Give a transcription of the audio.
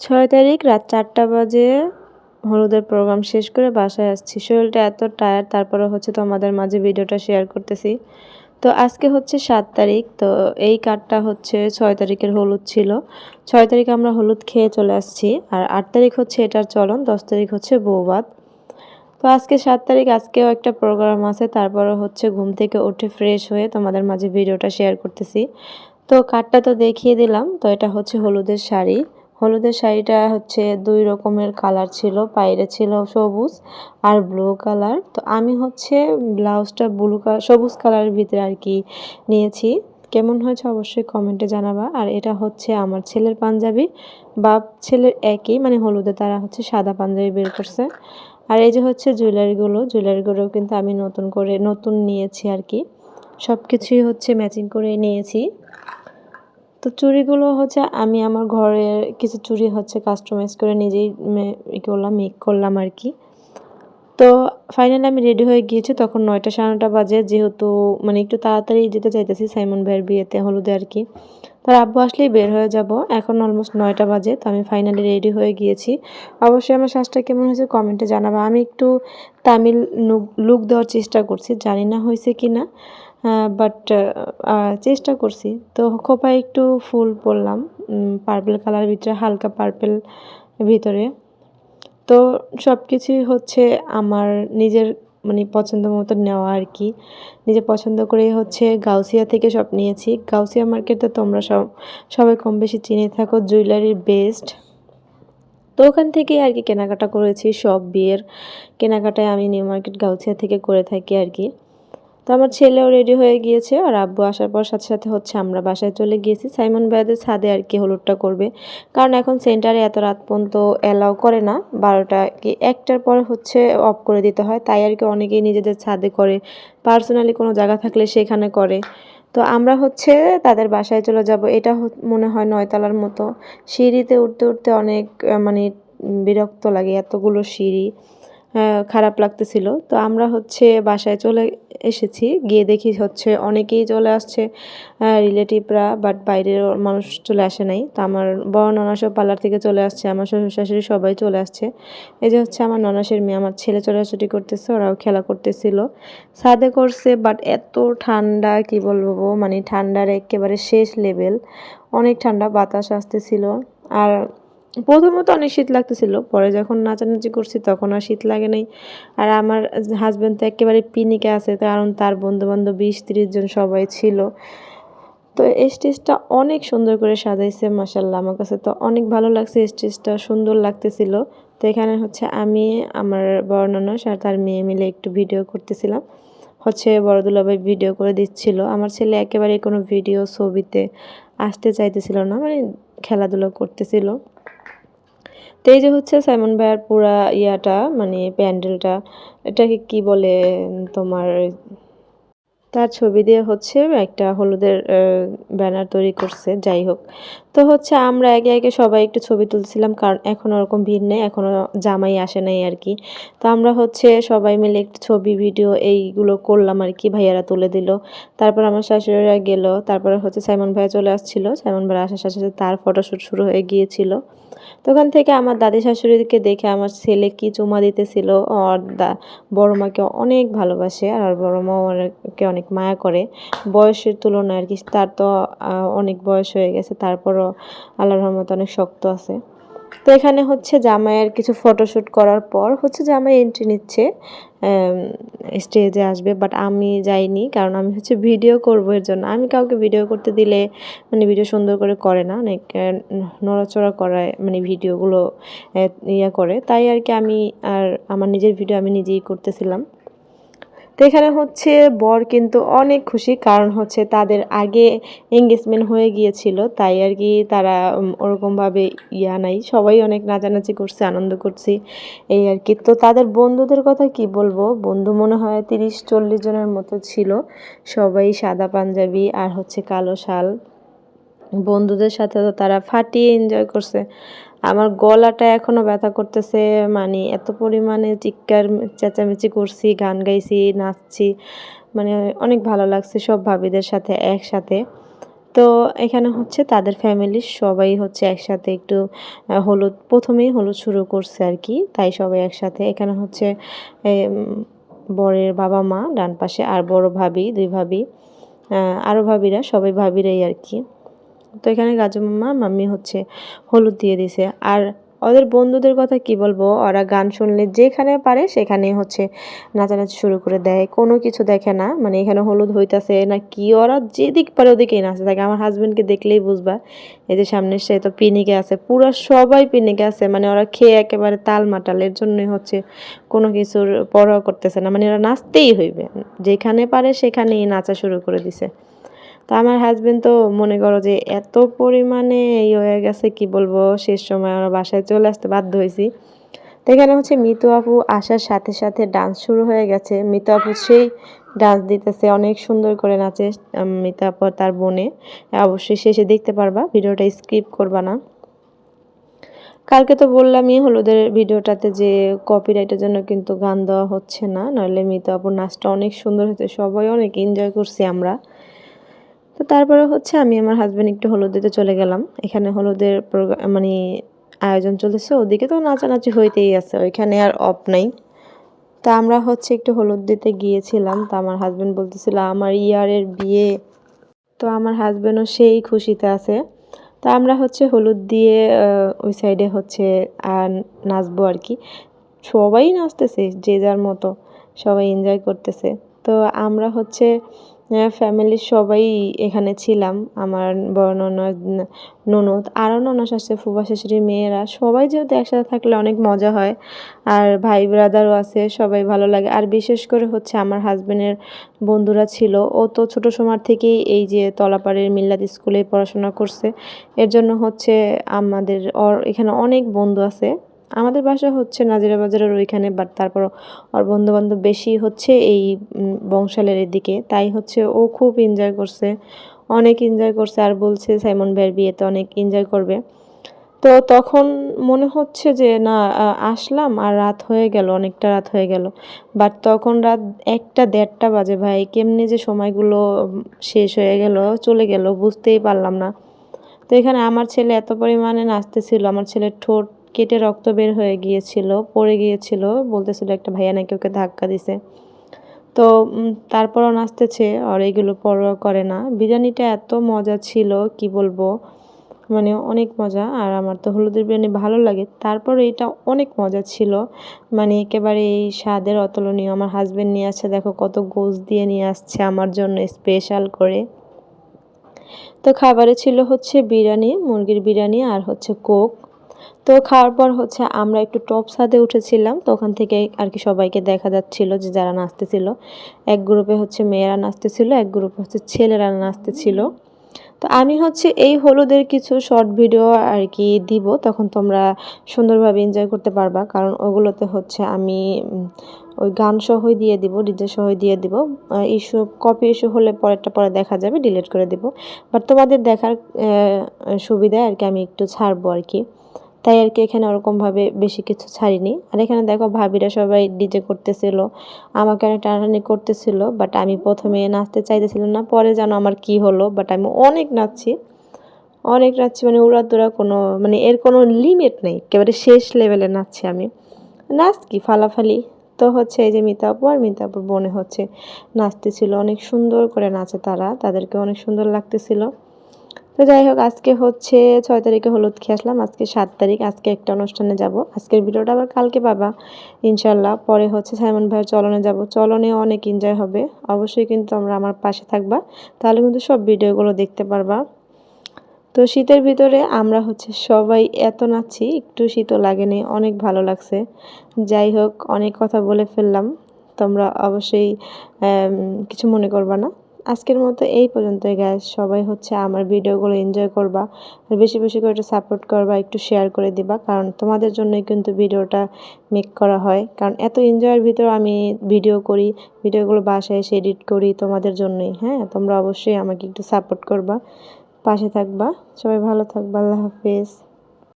ছয় তারিখ রাত চারটা বাজে হলুদের প্রোগ্রাম শেষ করে বাসায় আসছি। শরীরটা এত টায়ার তারপরে হচ্ছে তোমাদের মাঝে ভিডিওটা শেয়ার করতেছি। তো আজকে হচ্ছে সাত তারিখ, তো এই কার্ডটা হচ্ছে ছয় তারিখের হলুদ ছিল। ছয় তারিখ আমরা হলুদ খেয়ে চলে আসছি আর আট তারিখ হচ্ছে এটার চলন, দশ তারিখ হচ্ছে বৌবাদ। তো আজকে সাত তারিখ, আজকেও একটা প্রোগ্রাম আছে তারপরে হচ্ছে ঘুম থেকে উঠে ফ্রেশ হয়ে তোমাদের মাঝে ভিডিওটা শেয়ার করতেছি। তো কার্ডটা তো দেখিয়ে দিলাম, তো এটা হচ্ছে হলুদের শাড়ি। হলুদের শাড়িটা হচ্ছে দুই রকমের কালার ছিল বাইরে ছিল সবুজ আর ব্লু কালার। তো আমি হচ্ছে ব্লাউজটা ব্লু কালার সবুজ কালারের ভিতরে আর কি নিয়েছি। কেমন হয়েছে অবশ্যই কমেন্টে জানাবা। আর এটা হচ্ছে আমার ছেলের পাঞ্জাবি, বাপ ছেলের একই মানে হলুদে তারা হচ্ছে সাদা পাঞ্জাবি বের করছে। আর এই যে হচ্ছে জুয়েলারিগুলো জুয়েলারিগুলো কিন্তু আমি নতুন করে, নতুন নিয়েছি আর কি। সব কিছুই হচ্ছে ম্যাচিং করে নিয়েছি। তো চুড়িগুলো হচ্ছে আমি আমার ঘরের কিছু চুড়ি হচ্ছে কাস্টমাইজ করে নিজেই করলাম মেক করলাম আর কি। তো ফাইনালি আমি রেডি হয়ে গিয়েছি, তখন নয়টা সাড়ে নটা বাজে, যেহেতু মানে একটু তাড়াতাড়ি যেতে চাইতেছি সাইমন ভাইয়ের বিয়েতে হলুদে আর কি। তার আব্বু আসলেই বের হয়ে যাব, এখন অলমোস্ট নয়টা বাজে, তো আমি ফাইনালি রেডি হয়ে গিয়েছি। অবশ্যই আমার শ্বাসটা কেমন হয়েছে কমেন্টে জানাব। আমি একটু তামিল লুক দেওয়ার চেষ্টা করছি, জানি না হয়েছে কি না বাট চেষ্টা করছি। তো খোপায় একটু ফুল পরলাম পার্পেল কালার ভিতরে, হালকা পার্পেল ভিতরে। তো সব কিছুই হচ্ছে আমার নিজের মানে পছন্দ মতো নেওয়া আর কি। নিজে পছন্দ করে হচ্ছে গাউসিয়া থেকে সব নিয়েছি। গাউসিয়া মার্কেটে তোমরা সব, সবাই কম বেশি চিনে থাকো জুয়েলারির বেস্ট তো ওখান থেকেই আর কি কেনাকাটা করেছি সব বিয়ের। কেনাকাটায় আমি নিউ মার্কেট গাউসিয়া থেকে করে থাকি আর কি। তো আমার ছেলেও রেডি হয়ে গিয়েছে আর আব্বু আসার পর সাথে সাথে হচ্ছে আমরা বাসায় চলে গিয়েছি। সাইমন ভাইদের ছাদে আর কি হলুদটা করবে। কারণ এখন সেন্টারে এত রাত পর্যন্ত অ্যালাউ করে না। বারোটা কি একটার পর হচ্ছে অফ করে দিতে হয়। তাই আর কি অনেকেই নিজেদের ছাদে করে। পার্সোনালি কোনো জায়গা থাকলে সেখানে করে। তো আমরা হচ্ছে তাদের বাসায় চলে যাব। এটা মনে হয় নয়তলার মতো। সিঁড়িতে উঠতে উঠতে অনেক মানে বিরক্ত লাগে। এতগুলো সিঁড়ি। খারাপ লাগতেছিল। তো আমরা হচ্ছে বাসায় চলে এসেছি। গিয়ে দেখি হচ্ছে অনেকেই চলে আসছে রিলেটিভরা, বাট বাইরের মানুষ চলে আসে নাই। তো আমার বড় ননাসও পার্লার থেকে চলে আসছে, আমার শ্বশুর শাশুড়ি সবাই চলে আসছে। এই যে হচ্ছে আমার ননাসের মেয়ে আমার ছেলে চলাছুটি করতেছে, ওরাও খেলা করতেছিল। সাদে করছে, বাট এত ঠান্ডা, কি বলব মানে ঠান্ডার একেবারে শেষ লেভেল অনেক ঠান্ডা বাতাস আসতেছিল। আর প্রথমত অনেক শীত লাগতেছিল, পরে যখন নাচানাচি করছি তখন আর শীত লাগে নাই। আর আমার হাজব্যান্ড তো একেবারে পিনিকে আছে, কারণ তার বন্ধুবান্ধব বিশ তিরিশ জন সবাই ছিল। তো স্টেজটা অনেক সুন্দর করে সাজাইছে মাসাল্লাহ আমার কাছে তো অনেক ভালো লাগছে স্টেজটা, সুন্দর লাগতেছিল। তো এখানে হচ্ছে আমি, আমার বর্ণনা আর তার মেয়ে মিলে একটু ভিডিও করতেছিলাম। হচ্ছে বড়দুলাভাই ভিডিও করে দিচ্ছিল। আমার ছেলে একেবারে কোনো ভিডিও ছবিতে আসতে চাইতেছিল না মানে খেলাধুলো করতেছিল। তো এই যে হচ্ছে সাইমন ভাইয়ার পুরা ইয়াটা মানে প্যান্ডেলটা, এটাকে কি বলে তোমার, তার ছবি দিয়ে হচ্ছে একটা হলুদের ব্যানার তৈরি করছে, যাই হোক। তো হচ্ছে আমরা একে একে সবাই একটু ছবি তুলছিলাম, কারণ এখন ওরকম ভিড় নেই এখনও জামাই আসে নাই আর কি। তো আমরা হচ্ছে সবাই মিলে একটু ছবি, ভিডিও এইগুলো করলাম আর কি, ভাইয়ারা তুলে দিল। তারপর আমার শাশুড়িরা গেল, তারপরে হচ্ছে সাইমন ভাইয়া চলে আসছিল। সাইমন ভাইয়া আসার সাথে সাথে তার ফটোশ্যুট শুরু হয়ে গিয়েছিল। তখন থেকে আমার দাদি শাশুড়িকে দেখে আমার ছেলে কি চুমা দিতেছিল আর বড় মাকে অনেক ভালোবাসে আর বড় মা অনেক মায়া করে। বয়সের তুলনায় আর কি, তার তো অনেক বয়স হয়ে গেছে, তারপরও আল্লাহর রহমত অনেক শক্ত আছে। তো এখানে হচ্ছে জামাইয়ের কিছু ফটোশ্যুট করার পর হচ্ছে জামাই এন্ট্রি নিচ্ছে স্টেজে আসবে বাট আমি যাইনি, কারণ আমি হচ্ছে ভিডিও করব এর জন্য। আমি কাউকে ভিডিও করতে দিলে মানে ভিডিও সুন্দর করে করে না, অনেক নড়াচড়া করায় মানে ভিডিওগুলো ইয়া করে। তাই আর কি আমি আর আমার নিজের ভিডিও আমি নিজেই করতেছিলাম। তো এখানে হচ্ছে বর কিন্তু অনেক খুশি, কারণ হচ্ছে তাদের আগে এঙ্গেজমেন্ট হয়ে গিয়েছিল, তাই আর কি তারা ওরকমভাবে ইয়া নাই। সবাই অনেক নাচানাচি করছে, আনন্দ করছি, এই আর কি। তো তাদের বন্ধুদের কথা কি বলব? বন্ধু মনে হয় তিরিশ চল্লিশ জনের মতো ছিল, সবাই সাদা পাঞ্জাবি আর হচ্ছে কালো শাল। বন্ধুদের সাথে তো তারা ফাটিয়ে এনজয় করছে। আমার গলাটা এখনও ব্যথা করতেছে মানে এত পরিমাণে চিৎকার, চেঁচামেচি করছি, গান গাইছি, নাচছি মানে অনেক ভালো লাগছে সব ভাবিদের সাথে, একসাথে। তো এখানে হচ্ছে তাদের ফ্যামিলির সবাই হচ্ছে একসাথে একটু হলুদ, প্রথমেই হলুদ শুরু করছে আর কি, তাই সবাই একসাথে। এখানে হচ্ছে বরের বাবা মা ডান পাশে আর বড় ভাবি, দুই ভাবি আরও ভাবিরা, সবাই ভাবিরাই আর কি। তো এখানে গাজু মামা, মাম্মি হচ্ছে হলুদ দিয়ে দিছে। আর ওদের বন্ধুদের কথা কি বলব, ওরা গান শুনলে যেখানে পারে সেখানে হচ্ছে নাচানাচি শুরু করে দেয়। কোনো কিছু দেখে না মানে এখানে হলুদ হইতাছে না কি, ওরা যেদিক পারে ওদিকেই নাচতে থাকে। আমার হাজবেন্ডকে দেখলেই বুঝবা, এই যে সামনে সে তো পিনিকে আছে, পুরো সবাই পিনিকে আছে মানে ওরা খেয়ে একেবারে তাল মাটাল এর জন্যই হচ্ছে কোনো কিছুর পরোয়া করতেছে না। মানে ওরা নাচতেই হইবে, যেখানে পারে সেখানেই নাচা শুরু করে দিছে। তো আমার হাজবেন্ড তো মনে করো যে এত পরিমাণে এই হয়ে গেছে, কি বলব, শেষ সময় আমরা বাসায় চলে আসতে বাধ্য হয়েছি। তো এখানে হচ্ছে মিতু আপু আসার সাথে সাথে ডান্স শুরু হয়ে গেছে। মিতু আপু সেই ডান্স দিতেছে, অনেক সুন্দর করে নাচে মিতু আপু তার বোনে। অবশ্যই শেষে দেখতে পারবা, ভিডিওটা স্কিপ করবা না। কালকে তো বললামই হলুদের ভিডিওটাতে যে কপিরাইটের জন্য কিন্তু গান দেওয়া হচ্ছে না নইলে মিতু আপুর নাচটা অনেক সুন্দর হয়েছে, সবাই অনেক এনজয় করছি আমরা। তো তারপরে হচ্ছে আমি আমার হাজব্যান্ড একটু হলুদ দিতে চলে গেলাম। এখানে হলুদের প্রোগ্রাম মানে আয়োজন চলতেছে। ওদিকে তো নাচানাচি হইতেই আছে, ওইখানে আর অফ নাই। তা আমরা হচ্ছে একটু হলুদ দিতে গিয়েছিলাম। তা আমার হাজব্যান্ড বলতেছিল, আমার ইয়ারের বিয়ে। তো আমার হাজবেন্ডও সেই খুশিতে আছে। তো আমরা হচ্ছে হলুদ দিয়ে ওই সাইডে হচ্ছে আর নাচবো আর কি। সবাই নাচতেছে, যে যার মতো। সবাই এনজয় করতেছে। তো আমরা হচ্ছে ফ্যামিলির সবাই এখানে ছিলাম। আমার বড় ননদ ননদ, আরও ননদ আসছে ফুবা শাশুড়ি, মেয়েরা। সবাই যেহেতু একসাথে থাকলে অনেক মজা হয়। আর ভাই ব্রাদারও আছে, সবাই ভালো লাগে। আর বিশেষ করে হচ্ছে আমার হাজবেন্ডের বন্ধুরা ছিল। ও তো ছোটো সময় থেকেই এই যে তলাপাড়ের মিল্লাদ স্কুলে পড়াশোনা করছে। এর জন্য হচ্ছে আমাদের এখানে অনেক বন্ধু আছে। আমাদের বাসা হচ্ছে নাজিরা বাজারের ওইখানে বাট তারপর ওর বন্ধু বান্ধব বেশি হচ্ছে এই বংশালের এদিকে। তাই হচ্ছে ও খুব এনজয় করছে, অনেক এনজয় করছে। আর বলছে সাইমন ভাইয়ের বিয়েতে অনেক এনজয় করবে। তো তখন মনে হচ্ছে যে, না আসলাম আর রাত হয়ে গেল, অনেকটা রাত হয়ে গেল। বাট তখন রাত একটা দেড়টা বাজে ভাই, কেমনি যে সময়গুলো শেষ হয়ে গেল, চলে গেল, বুঝতেই পারলাম না। তো এখানে আমার ছেলে এত পরিমাণে নাচতেছিল, আমার ছেলের ঠোঁট কেটে রক্ত বের হয়ে গিয়েছিল, পড়ে গিয়েছিল, বলতেছিল একটা ভাইয়া নাকি ওকে ধাক্কা দিছে। তো তারপরও নাচতেছে, আর এগুলো পরোয়া করে না। বিরিয়ানিটা এত মজা ছিল, কি বলব? মানে অনেক মজা, আর আমার তো হলুদের বিরিয়ানি ভালো লাগে। তারপরে এটা অনেক মজা ছিল। মানে একেবারে এই স্বাদের অতুলনীয়। আমার হাজবেন্ড নিয়ে আসছে, দেখো কত গোস দিয়ে নিয়ে আসছে আমার জন্য স্পেশাল করে। তো খাবারে ছিল হচ্ছে বিরিয়ানি, মুরগির বিরিয়ানি আর হচ্ছে কোক। তো খাওয়ার পর হচ্ছে আমরা একটু টপ ছাদে উঠেছিলাম তো ওখান থেকে আর কি সবাইকে দেখা যাচ্ছিল যে যারা নাচতেছিল। এক গ্রুপে হচ্ছে মেয়েরা নাচতেছিল এক গ্রুপে হচ্ছে ছেলেরা নাচতেছিল। তো আমি হচ্ছে এই হলুদের কিছু শর্ট ভিডিও আর কি দিব তখন তোমরা সুন্দরভাবে এনজয় করতে পারবা। কারণ ওগুলোতে হচ্ছে আমি ওই গান সহই দিয়ে দিব ডিজে সহই দিয়ে দিব। ইস্যু কপি ইস্যু হলে পরেরটা পরে দেখা যাবে ডিলিট করে দিব। বাট তোমাদের দেখার আহ, সুবিধায় আর কি আমি একটু ছাড়বো আর কি। তাই আর কি এখানে ওরকমভাবে বেশি কিছু ছাড়িনি। আর এখানে দেখো ভাবিরা সবাই ডিজে করতেছিল, আমাকে অনেক টানাটানি করতেছিল বাট আমি প্রথমে নাচতে চাইতেছিলাম না, পরে যেন আমার কি হলো বাট আমি অনেক নাচছি অনেক নাচছি মানে উড়াদুরা কোনো মানে এর কোনো লিমিট নেই, একেবারে শেষ লেভেলে নাচছি আমি। নাচ কি, ফালাফালি? তো হচ্ছে এই যে মিতাপু আর মিতাপুর বোনে হচ্ছে, নাচতেছিল, অনেক সুন্দর করে নাচে তারা, তাদেরকে অনেক সুন্দর লাগতেছিল। তো যাই হোক, আজকে হচ্ছে ছয় তারিখে হলুদ খেয়ে আসলাম। আজকে সাত তারিখ, আজকে একটা অনুষ্ঠানে যাব। আজকের ভিডিওটা আবার কালকে পাবা ইনশাল্লাহ পরে হচ্ছে সাইমন ভাইয়ের চলনে যাব। চলনে অনেক এনজয় হবে। অবশ্যই কিন্তু আমরা আমার পাশে থাকবা। তাহলে কিন্তু সব ভিডিওগুলো দেখতে পারবা। তো শীতের ভিতরে আমরা হচ্ছে সবাই এত নাচছি, একটু শীতও লাগেনি, অনেক ভালো লাগছে। যাই হোক, অনেক কথা বলে ফেললাম। তোমরা অবশ্যই কিছু মনে করবা না। আজকের মতো এই পর্যন্তই গ্যাস সবাই হচ্ছে আমার ভিডিওগুলো এনজয় করবা আর বেশি বেশি করে একটু সাপোর্ট করবা, একটু শেয়ার করে দিবা, কারণ তোমাদের জন্যই কিন্তু ভিডিওটা মেক করা হয়। কারণ এত এনজয়ের ভিতর আমি ভিডিও করি, ভিডিওগুলো বাসায় এসে এডিট করি তোমাদের জন্যই হ্যাঁ? তোমরা অবশ্যই আমাকে একটু সাপোর্ট করবা, পাশে থাকবা। সবাই ভালো থাকবা, আল্লাহ হাফেজ।